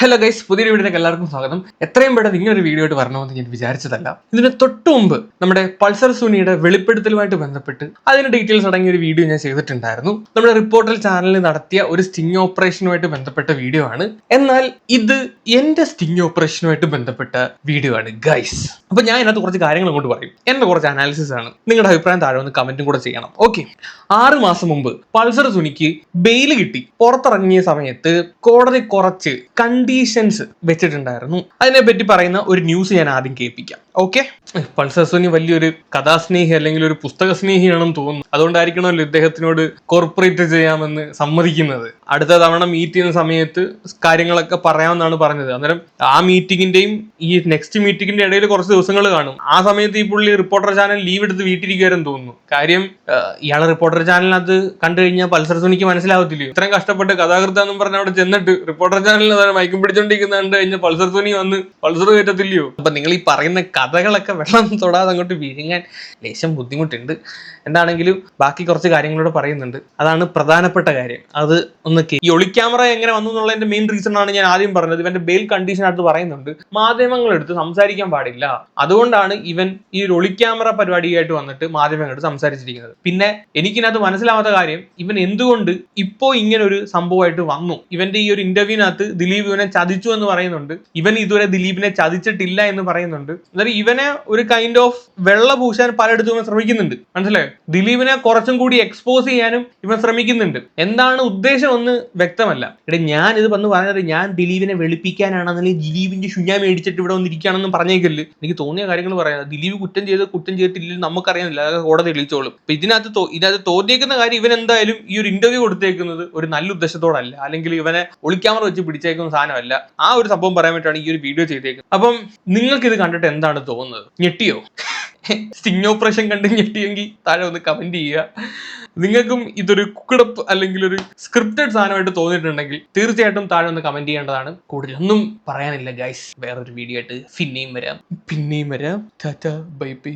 Hello guys പുതിയ വീഡിയോയിലേക്ക് എല്ലാവർക്കും സ്വാഗതം. എത്രയും പെട്ടെന്ന് ഇങ്ങനെ ഒരു വീഡിയോ ആയിട്ട് വരണമെന്ന് ഞാൻ വിചാരിച്ചതല്ല. ഇതിന് തൊട്ടു മുമ്പ് നമ്മുടെ പൾസർ സുനിയുടെ വെളിപ്പെടുത്തലുമായിട്ട് ബന്ധപ്പെട്ട് അതിന്റെ ഡീറ്റെയിൽസ് അടങ്ങിയ ഒരു വീഡിയോ ഞാൻ ചെയ്തിട്ടുണ്ടായിരുന്നു. നമ്മുടെ റിപ്പോർട്ടർ ചാനലിൽ നടത്തിയ ഒരു സ്റ്റിങ് ഓപ്പറേഷനുമായിട്ട് ബന്ധപ്പെട്ട വീഡിയോ ആണ്. എന്നാൽ ഇത് എന്റെ സ്റ്റിങ് ഓപ്പറേഷനുമായിട്ട് ബന്ധപ്പെട്ട വീഡിയോ ആണ് ഗൈസ് അപ്പൊ ഞാൻ ഇതിനകത്ത് കുറച്ച് കാര്യങ്ങൾ അങ്ങോട്ട് പറയും. എന്റെ കുറച്ച് അനാലിസിസ് ആണ്. നിങ്ങളുടെ അഭിപ്രായം താഴെ ഒന്ന് കമന്റും കൂടെ ചെയ്യണം. ഓക്കെ ആറ് മാസം മുമ്പ് പൾസർ സുനിക്ക് ബെയിൽ കിട്ടി. പുറത്തിറങ്ങിയ സമയത്ത് കോടതി കുറച്ച് കണ്ടീഷൻസ് വെച്ചിട്ടുണ്ടായിരുന്നു. അതിനെപ്പറ്റി പറയുന്ന ഒരു ന്യൂസ് ഞാൻ ആദ്യം കേൾപ്പിക്കാം. ഓക്കെ പൾസർ സുനി വലിയൊരു കഥാസ്നേഹി അല്ലെങ്കിൽ ഒരു പുസ്തക സ്നേഹിയാണെന്ന് തോന്നുന്നു. അതുകൊണ്ടായിരിക്കണമല്ലോ ഇദ്ദേഹത്തിനോട് കോർപ്പറേറ്റ് ചെയ്യാമെന്ന് സമ്മതിക്കുന്നത്. അടുത്ത തവണ മീറ്റ് ചെയ്യുന്ന സമയത്ത് കാര്യങ്ങളൊക്കെ പറയാമെന്നാണ് പറഞ്ഞത്. അന്നേരം ആ മീറ്റിംഗിന്റെയും ഈ നെക്സ്റ്റ് മീറ്റിംഗിന്റെ ഇടയിൽ കുറച്ച് ദിവസങ്ങൾ കാണും. ആ സമയത്ത് ഈ പുള്ളി റിപ്പോർട്ടർ ചാനൽ ലീവ് എടുത്ത് വീട്ടിലിരിക്കുവാരെന്ന് തോന്നുന്നു. കാര്യം ഇയാളെ റിപ്പോർട്ടർ ചാനലിനകത്ത് കണ്ടു കഴിഞ്ഞാൽ പൾസർ സുനിക്ക് മനസ്സിലാവത്തില്ലയോ? ഇത്രയും കഷ്ടപ്പെട്ട് കഥാകൃത്താന്നും പറഞ്ഞ അവിടെ ചെന്നിട്ട് റിപ്പോർട്ടർ ചാനലിൽ അതാണ് മയക്കും പിടിച്ചോണ്ടിരിക്കുന്ന കണ്ട് കഴിഞ്ഞാൽ പൾസർ തുണി വന്ന് പൾസർ കയറ്റത്തില്ലയോ? അപ്പൊ നിങ്ങൾ ഈ പറയുന്ന കഥകളൊക്കെ വെള്ളം തൊടാതെ അങ്ങോട്ട് വിഴുങ്ങാൻ ലേശം ബുദ്ധിമുട്ടുണ്ട്. എന്താണെങ്കിലും ബാക്കി കുറച്ച് കാര്യങ്ങളോട് പറയുന്നുണ്ട്. അതാണ് പ്രധാനപ്പെട്ട കാര്യം. അത് ഒന്ന് ഈ ഒളിക്യാമറ എങ്ങനെ വന്നു എന്നുള്ളതിന്റെ മെയിൻ റീസൺ ആണ് ഞാൻ ആദ്യം പറഞ്ഞത്. ഇവന്റെ ബെയിൽ കണ്ടീഷൻ അടുത്ത് പറയുന്നുണ്ട്. മാധ്യമങ്ങളെടുത്ത് സംസാരിക്കാൻ പാടില്ല. അതുകൊണ്ടാണ് ഇവൻ ഈ ഒരു ഒളിക്യാമറ പരിപാടിയായിട്ട് വന്നിട്ട് മാധ്യമങ്ങളെടുത്ത് സംസാരിച്ചിരിക്കുന്നത്. പിന്നെ എനിക്കിനകത്ത് മനസ്സിലാവാത്ത കാര്യം ഇവൻ എന്തുകൊണ്ട് ഇപ്പോ ഇങ്ങനെ ഒരു സംഭവമായിട്ട് വന്നു? ഇവന്റെ ഈ ഒരു ഇന്റർവ്യൂവിനകത്ത് ദിലീപ് ഇവനെ ചതിച്ചു എന്ന് പറയുന്നുണ്ട്. ഇവൻ ഇതുവരെ ദിലീപിനെ ചതിച്ചിട്ടില്ല എന്ന് പറയുന്നുണ്ട്. എന്നാലും ഇവനെ ഒരു കൈൻഡ് ഓഫ് വെള്ള പൂശാൻ പലയിടത്തും ഇവൻ ശ്രമിക്കുന്നുണ്ട്. മനസ്സിലായോ? ദിലീപിനെ കുറച്ചും കൂടി എക്സ്പോസ് ചെയ്യാനും ഇവൻ ശ്രമിക്കുന്നുണ്ട്. എന്താണ് ഉദ്ദേശം എന്ന് വ്യക്തമല്ല. എടേ ഞാൻ ഇത് വന്ന് പറഞ്ഞത് ഞാൻ ദിലീപിനെ വെളുപ്പിക്കാനാണെന്നുണ്ടെങ്കിൽ ദിലീപിന്റെ ശുഞ്ഞ മേടിച്ചിട്ട് ഇവിടെ വന്നിരിക്കുകയാണെന്ന് പറഞ്ഞേക്കല്ല്. എനിക്ക് തോന്നിയ കാര്യങ്ങൾ പറയാം. ദിലീപ് കുറ്റം ചെയ്ത് കുറ്റം ചെയ്തിട്ടില്ലെന്ന് നമുക്കറിയാനില്ല. അതൊക്കെ കോടതി തെളിയിച്ചോളും. അപ്പൊ ഇതിനകത്ത് ഇതിനകത്ത് തോന്നിയേക്കുന്ന കാര്യം ഇവൻ എന്തായാലും ഈ ഒരു ഇന്റർവ്യൂ കൊടുത്തേക്കുന്നത് ഒരു നല്ല ഉദ്ദേശത്തോടല്ല. അല്ലെങ്കിൽ ഇവനെ ഒളിക്യാമറ വെച്ച് പിടിച്ചേക്കുന്ന സാധനമല്ല ആ ഒരു സംഭവം പറയാൻ വേണ്ടിയിട്ടാണ് ഈ ഒരു വീഡിയോ ചെയ്തേക്കുന്നത്. അപ്പം നിങ്ങൾക്ക് ഇത് കണ്ടിട്ട് എന്താണ് തോന്നുന്നത്? ഞെട്ടിയോ? സ്റ്റിങ് ഓപ്പറേഷൻ കണ്ട് ഞെട്ടിയെങ്കിൽ താഴെ ഒന്ന് കമന്റ് ചെയ്യുക. നിങ്ങൾക്കും ഇതൊരു കുക്കടപ്പ് അല്ലെങ്കിൽ ഒരു സ്ക്രിപ്റ്റഡ് സാധനമായിട്ട് തോന്നിയിട്ടുണ്ടെങ്കിൽ തീർച്ചയായിട്ടും താഴെ ഒന്ന് കമന്റ് ചെയ്യേണ്ടതാണ്. കൂടുതലൊന്നും പറയാനില്ല ഗൈസ് വേറൊരു വീഡിയോ ആയിട്ട് പിന്നെയും വരാം. പിന്നെയും വരാം. Tata bye bye